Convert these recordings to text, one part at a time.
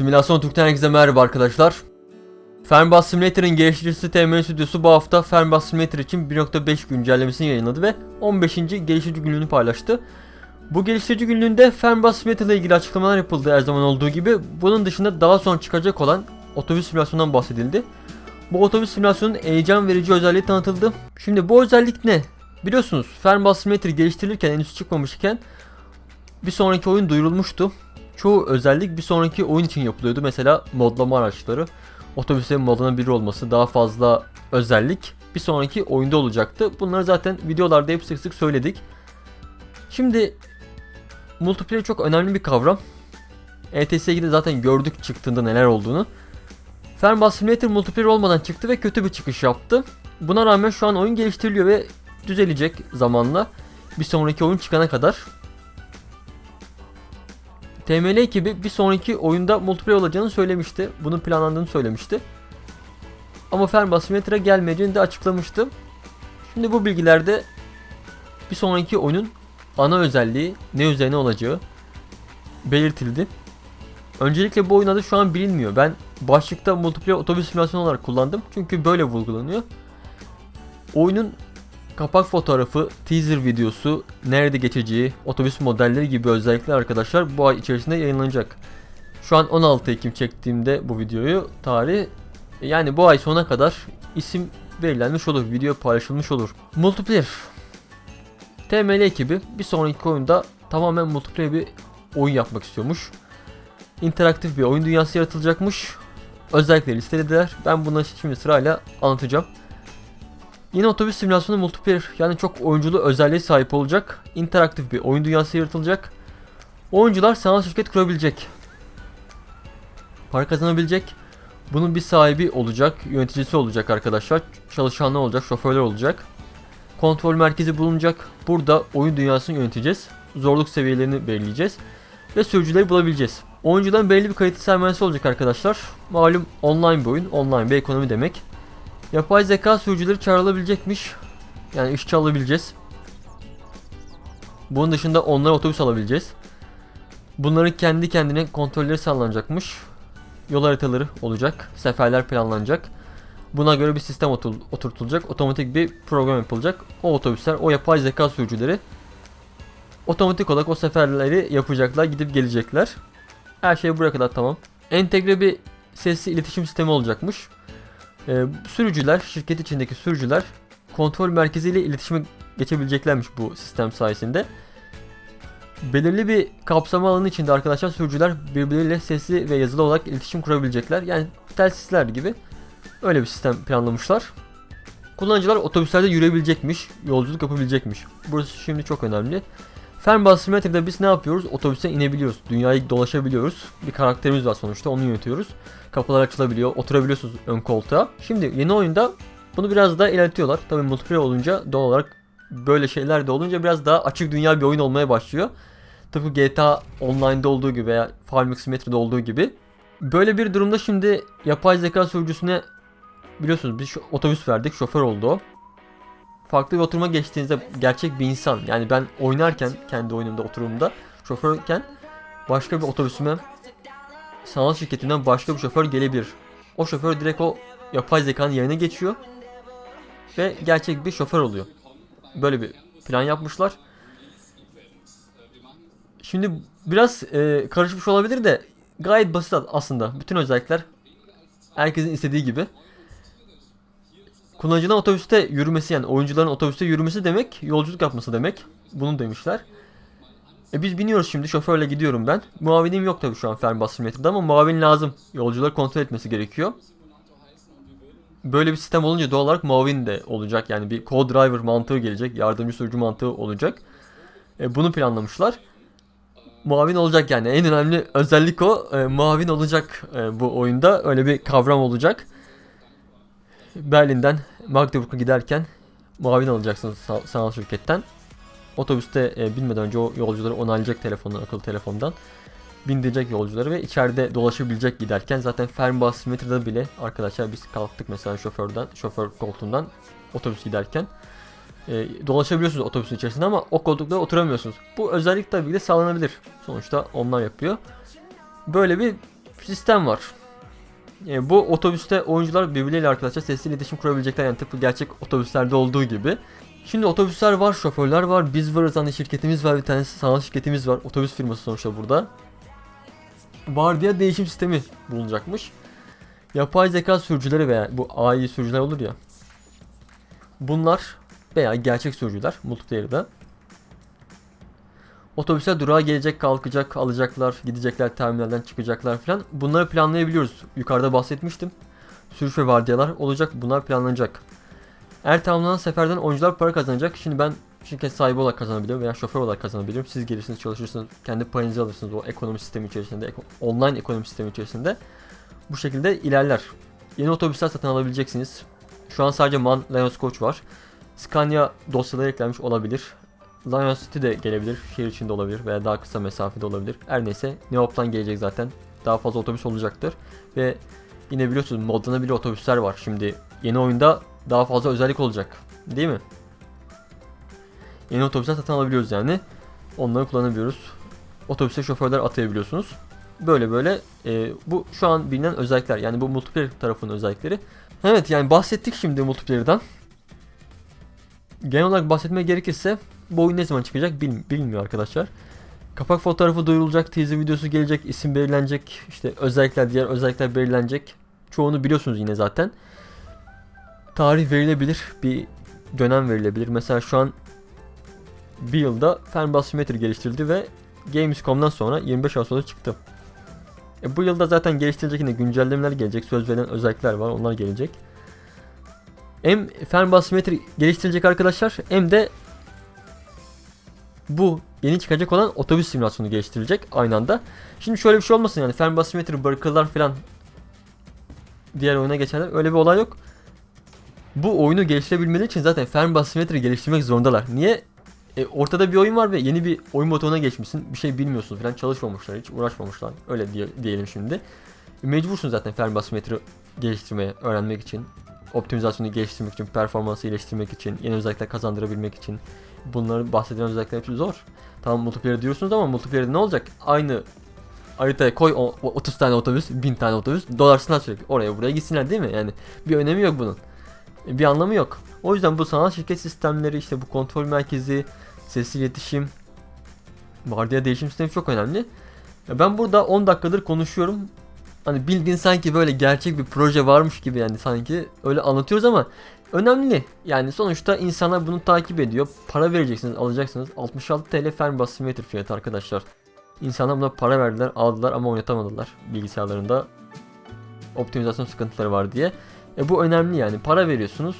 Simülasyon Türk'ten herkese merhaba arkadaşlar. Fernbus Simulator'ın geliştiricisi TM Stüdyosu bu hafta Fernbus Simulator için 1.5 güncellemesini yayınladı ve 15. geliştirici günlüğünü paylaştı. Bu geliştirici günlüğünde Fernbus Simulator ile ilgili açıklamalar yapıldı her zaman olduğu gibi. Bunun dışında daha sonra çıkacak olan otobüs simülasyonundan bahsedildi. Bu otobüs simülasyonun heyecan verici özelliği tanıtıldı. Şimdi bu özellik ne? Biliyorsunuz Fernbus Simulator geliştirilirken henüz çıkmamışken bir sonraki oyun duyurulmuştu. Çoğu özellik bir sonraki oyun için yapılıyordu. Mesela modlama araçları, otobüslerin modlanabilir olması, daha fazla özellik bir sonraki oyunda olacaktı. Bunları zaten videolarda hep sık sık söyledik. Şimdi multiplayer çok önemli bir kavram. E ETS2'de zaten gördük çıktığında neler olduğunu. Fernbus Simulator multiplayer olmadan çıktı ve kötü bir çıkış yaptı. Buna rağmen şu an oyun geliştiriliyor ve düzelecek zamanla. Bir sonraki oyun çıkana kadar. TML ekibi bir sonraki oyunda multiplayer olacağını söylemişti. Bunun planlandığını söylemişti. Ama Fernbus Simulator'a gelmeyeceğini de açıklamıştı. Şimdi bu bilgilerde bir sonraki oyunun ana özelliği ne üzerine olacağı belirtildi. Öncelikle bu oyun adı şu an bilinmiyor. Ben başlıkta multiplayer otobüs simülasyonu olarak kullandım. Çünkü böyle vurgulanıyor. Oyunun kapak fotoğrafı, teaser videosu, nerede geçeceği, otobüs modelleri gibi özellikler arkadaşlar bu ay içerisinde yayınlanacak. Şu an 16 Ekim çektiğimde bu videoyu tarih yani bu ay sona kadar isim belirlenmiş olur, video paylaşılmış olur. Multiplayer TML ekibi bir sonraki oyunda tamamen multiplayer bir oyun yapmak istiyormuş. İnteraktif bir oyun dünyası yaratılacakmış. Özellikleri listelediler. Ben bunları şimdi sırayla anlatacağım. Yine otobüs simülasyonu multiplayer yani çok oyunculu özelliğe sahip olacak. İnteraktif bir oyun dünyası yaratılacak. Oyuncular sanal şirket kurabilecek. Para kazanabilecek. Bunun bir sahibi olacak, yöneticisi olacak arkadaşlar. Çalışanlar olacak, şoförler olacak. Kontrol merkezi bulunacak. Burada oyun dünyasını yöneteceğiz. Zorluk seviyelerini belirleyeceğiz. Ve sürücüleri bulabileceğiz. Oyuncudan belli bir kalite sermayesi olacak arkadaşlar. Malum online bir oyun, online bir ekonomi demek. Yapay zeka sürücüleri çağrılabilecekmiş. Yani işçi alabileceğiz. Bunun dışında onlara otobüs alabileceğiz. Bunların kendi kendine kontrolleri sağlanacakmış. Yol haritaları olacak. Seferler planlanacak. Buna göre bir sistem otur- oturtulacak. Otomatik bir program yapılacak. O otobüsler, o yapay zeka sürücüleri otomatik olarak o seferleri yapacaklar. Gidip gelecekler. Her şey buraya kadar tamam. Entegre bir sesli iletişim sistemi olacakmış. Ee, sürücüler, şirket içindeki sürücüler kontrol merkeziyle iletişime geçebileceklermiş bu sistem sayesinde. Belirli bir kapsama alanı içinde arkadaşlar sürücüler birbirleriyle sesli ve yazılı olarak iletişim kurabilecekler. Yani telsizler gibi öyle bir sistem planlamışlar. Kullanıcılar otobüslerde yürüyebilecekmiş, yolculuk yapabilecekmiş. Burası şimdi çok önemli. Fernbus Simulator'da biz ne yapıyoruz? Otobüse inebiliyoruz. Dünyayı dolaşabiliyoruz. Bir karakterimiz var sonuçta onu yönetiyoruz. Kapılar açılabiliyor. Oturabiliyorsunuz ön koltuğa. Şimdi yeni oyunda bunu biraz daha ilerletiyorlar. Tabii multiplayer olunca doğal olarak böyle şeyler de olunca biraz daha açık dünya bir oyun olmaya başlıyor. Tıpkı GTA Online'da olduğu gibi veya Farming Simulator'da olduğu gibi. Böyle bir durumda şimdi yapay zeka sürücüsüne biliyorsunuz şu otobüs verdik. Şoför oldu o farklı bir oturuma geçtiğinizde gerçek bir insan yani ben oynarken kendi oyunumda oturumda şoförken başka bir otobüsüme sanal şirketinden başka bir şoför gelebilir. O şoför direkt o yapay zekanın yerine geçiyor ve gerçek bir şoför oluyor. Böyle bir plan yapmışlar. Şimdi biraz e, karışmış olabilir de gayet basit aslında. Bütün özellikler herkesin istediği gibi. Kullanıcının otobüste yürümesi yani oyuncuların otobüste yürümesi demek yolculuk yapması demek. Bunu demişler. E biz biniyoruz şimdi şoförle gidiyorum ben. Muavinim yok tabii şu an Fernbus Simulator'da ama muavin lazım. Yolcuları kontrol etmesi gerekiyor. Böyle bir sistem olunca doğal olarak muavin de olacak. Yani bir co-driver mantığı gelecek. Yardımcı sürücü mantığı olacak. E bunu planlamışlar. Muavin olacak yani. En önemli özellik o. E, muavin olacak e, bu oyunda. Öyle bir kavram olacak. Berlin'den Magdeburg'a giderken muavin alacaksınız sa- sanal şirketten. Otobüste e, binmeden önce o yolcuları onaylayacak telefondan, akıllı telefondan. Bindirecek yolcuları ve içeride dolaşabilecek giderken zaten Fernbus Simulator'da bile arkadaşlar biz kalktık mesela şoförden, şoför koltuğundan otobüs giderken. E, dolaşabiliyorsunuz otobüsün içerisinde ama o koltukta oturamıyorsunuz. Bu özellik tabii ki de sağlanabilir. Sonuçta onlar yapıyor. Böyle bir sistem var. E, bu otobüste oyuncular birbirleriyle arkadaşlar sesli iletişim kurabilecekler yani tıpkı gerçek otobüslerde olduğu gibi. Şimdi otobüsler var, şoförler var, biz varız hani şirketimiz var, bir tane sanal şirketimiz var. Otobüs firması sonuçta burada. Vardiya değişim sistemi bulunacakmış. Yapay zeka sürücüleri veya bu AI sürücüler olur ya. Bunlar veya gerçek sürücüler multiplayer'da. Otobüse durağa gelecek, kalkacak, alacaklar, gidecekler, terminalden çıkacaklar falan. Bunları planlayabiliyoruz. Yukarıda bahsetmiştim. Sürüş ve vardiyalar olacak. Bunlar planlanacak. Eğer tamamlanan seferden oyuncular para kazanacak. Şimdi ben şirket sahibi olarak kazanabilirim veya şoför olarak kazanabilirim. Siz gelirsiniz, çalışırsınız, kendi payınızı alırsınız o ekonomi sistemi içerisinde, online ekonomi sistemi içerisinde. Bu şekilde ilerler. Yeni otobüsler satın alabileceksiniz. Şu an sadece MAN Lions Coach var. Scania dosyaları eklenmiş olabilir. Lion City de gelebilir. Şehir içinde olabilir veya daha kısa mesafede olabilir. Her neyse Neoplan gelecek zaten. Daha fazla otobüs olacaktır. Ve yine biliyorsunuz modlanabilir otobüsler var. Şimdi yeni oyunda daha fazla özellik olacak. Değil mi? Yeni otobüsler satın alabiliyoruz yani. Onları kullanabiliyoruz. Otobüse şoförler atayabiliyorsunuz. Böyle böyle e, bu şu an bilinen özellikler. Yani bu multiplayer tarafının özellikleri. Evet yani bahsettik şimdi multiplayer'dan. Genel olarak bahsetmeye gerekirse bu oyun ne zaman çıkacak bil, bilmiyor arkadaşlar. Kapak fotoğrafı duyurulacak, teaser videosu gelecek, isim belirlenecek, işte özellikler, diğer özellikler belirlenecek. Çoğunu biliyorsunuz yine zaten. Tarih verilebilir, bir dönem verilebilir. Mesela şu an bir yılda Fernbus Simulator geliştirildi ve Gamescom'dan sonra 25 Ağustos'ta çıktı. E bu yılda zaten geliştirilecek yine güncellemeler gelecek, söz verilen özellikler var, onlar gelecek. Hem Fernbus Simulator geliştirilecek arkadaşlar hem de bu yeni çıkacak olan otobüs simülasyonu geliştirilecek aynı anda. Şimdi şöyle bir şey olmasın yani Fernbus Simulator bırakırlar falan diğer oyuna geçerler. Öyle bir olay yok. Bu oyunu geliştirebilmeleri için zaten Fernbus Simulator'ı geliştirmek zorundalar. Niye? E, ortada bir oyun var ve yeni bir oyun motoruna geçmişsin. Bir şey bilmiyorsun falan çalışmamışlar hiç uğraşmamışlar. Öyle diye, diyelim şimdi. E, mecbursun zaten Fernbus Simulator'ı geliştirmeye, öğrenmek için. Optimizasyonu geliştirmek için, performansı iyileştirmek için, yeni özellikler kazandırabilmek için. Bunları bahsedilen özellikler hepsi zor. Tamam multiplayer diyorsunuz ama multiplayer'de ne olacak? Aynı haritaya koy o, o 30 tane otobüs, 1000 tane otobüs, dolarsınlar sürekli. Oraya buraya gitsinler değil mi? Yani bir önemi yok bunun. Bir anlamı yok. O yüzden bu sanal şirket sistemleri işte bu kontrol merkezi, sesli iletişim, vardiya değişim sistemi çok önemli. Ben burada 10 dakikadır konuşuyorum. Hani bildiğin sanki böyle gerçek bir proje varmış gibi yani sanki öyle anlatıyoruz ama önemli. Yani sonuçta insanlar bunu takip ediyor. Para vereceksiniz, alacaksınız. 66 TL Fernbus Simulator fiyatı arkadaşlar. İnsanlar buna para verdiler, aldılar ama oynatamadılar bilgisayarlarında. Optimizasyon sıkıntıları var diye. E bu önemli yani. Para veriyorsunuz.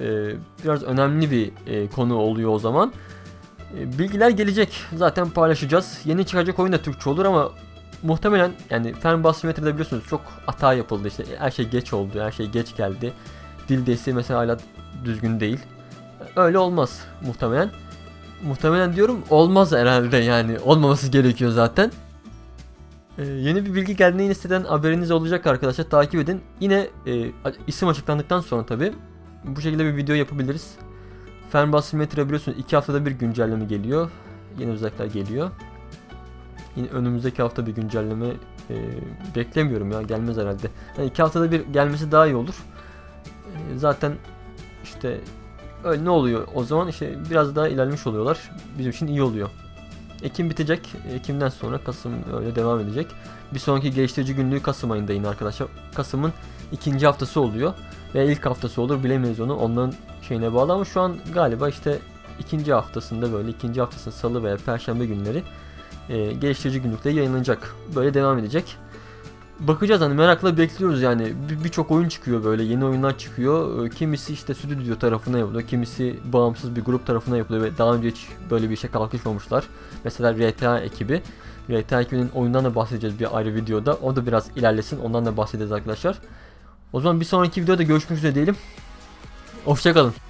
E, biraz önemli bir e, konu oluyor o zaman. E, bilgiler gelecek. Zaten paylaşacağız. Yeni çıkacak oyun da Türkçe olur ama muhtemelen yani Fernbus Simulator'da biliyorsunuz çok hata yapıldı. İşte her şey geç oldu her şey geç geldi. Dil desteği mesela hala düzgün değil. Öyle olmaz muhtemelen. Muhtemelen diyorum olmaz herhalde yani. Olmaması gerekiyor zaten. Ee, yeni bir bilgi geldiğinde yine siteden haberiniz olacak arkadaşlar. Takip edin. Yine e, isim açıklandıktan sonra tabi bu şekilde bir video yapabiliriz. Fernbus Simulator'a biliyorsunuz 2 haftada bir güncelleme geliyor. Yeni özellikler geliyor önümüzdeki hafta bir güncelleme e, beklemiyorum ya gelmez herhalde. Yani iki haftada bir gelmesi daha iyi olur. E, zaten işte öyle ne oluyor o zaman işte biraz daha ilerlemiş oluyorlar. Bizim için iyi oluyor. Ekim bitecek. Ekim'den sonra Kasım öyle devam edecek. Bir sonraki geliştirici günlüğü Kasım ayında yine arkadaşlar. Kasım'ın ikinci haftası oluyor. Veya ilk haftası olur bilemeyiz onu. Onların şeyine bağlı ama şu an galiba işte ikinci haftasında böyle ikinci haftasının salı veya perşembe günleri e, geliştirici günlükte yayınlanacak. Böyle devam edecek. Bakacağız hani merakla bekliyoruz yani. Bir- Birçok oyun çıkıyor böyle yeni oyunlar çıkıyor. E, Kimisi işte stüdyo tarafına yapılıyor. Kimisi bağımsız bir grup tarafına yapılıyor ve daha önce hiç böyle bir işe kalkışmamışlar. Mesela RTA ekibi. RTA ekibinin oyundan da bahsedeceğiz bir ayrı videoda. O da biraz ilerlesin. Ondan da bahsedeceğiz arkadaşlar. O zaman bir sonraki videoda görüşmek üzere diyelim. Hoşçakalın.